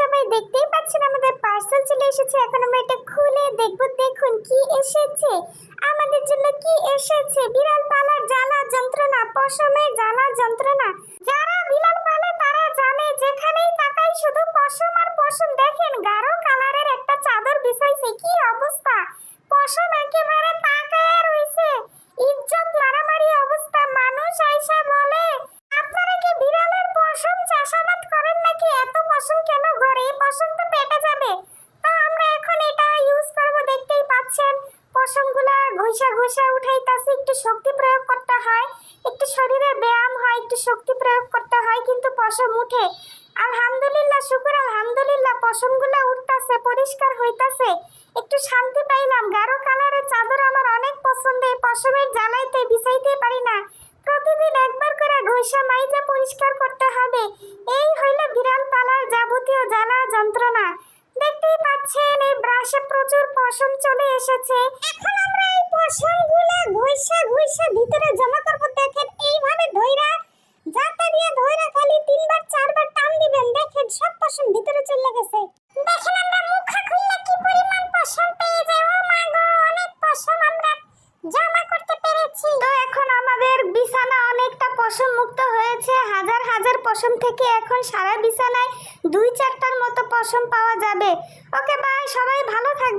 সবাই দেখতেই পাচ্ছেন আমাদের পার্সেল চলে এসেছে। এখন আমরা এটা খুলে দেখব। দেখুন কি এসেছে। আমাদের জন্য কি এসেছে? বিড়াল পালার জ্বালা যন্ত্রণা, পশমের জ্বালা যন্ত্রণা। যারা বিড়াল পালে তারা জানে, যেখানেই তাকাই শুধু পশম আর পশম দেখেন উঠাইতাছি একটু শক্তি প্রয়োগ করতে হয়। একটু শরীরে ব্যায়াম হয়, একটু শক্তি প্রয়োগ করতে হয়, কিন্তু পশম উঠে। আলহামদুলিল্লাহ, শুকুর, আলহামদুলিল্লাহ, পশমগুলা উঠতাছে, পরিষ্কার হইতাছে। একটু শান্তি পাইলাম। গাঢ় কালারের চাদর আমার অনেক পছন্দ এই পশমের জ্বালাইতে বিছাইতে পারি না। প্রতিদিন একবার করে ঘষা মাইজা পরিষ্কার করতে হবে। এই হইল বিড়াল পালার যাবতীয় জ্বালা যন্ত্রণা। দেখতেই পাচ্ছেন, এই ব্রাশে প্রচুর পশম চলে এসেছে। এখন আমরা এই পশমগুলা ঘষা ঘষা ভিতরে জমা করব, দেখেন এইভাবে ধইরা, যাতা দিয়ে ধইরা খালি তিনবার, চারবার টান দিবেন, দেখেন সব পশম ভিতরে চলে গেছে। দেখেন আমরা মুখা খুললে কি পরিমাণ পশম পেয়ে যাই, ও মা গো, অনেক পশম আমরা জমা করতে পেরেছি। তো এখন আমাদের বিছানা অনেকটা পশম মুক্ত হয়েছে, হাজার হাজার পশম থেকে এখন সারা বিছানায় দুই চারটার মতো পশম পাওয়া যাবে। ওকে বাই সবাই ভালো থাকবে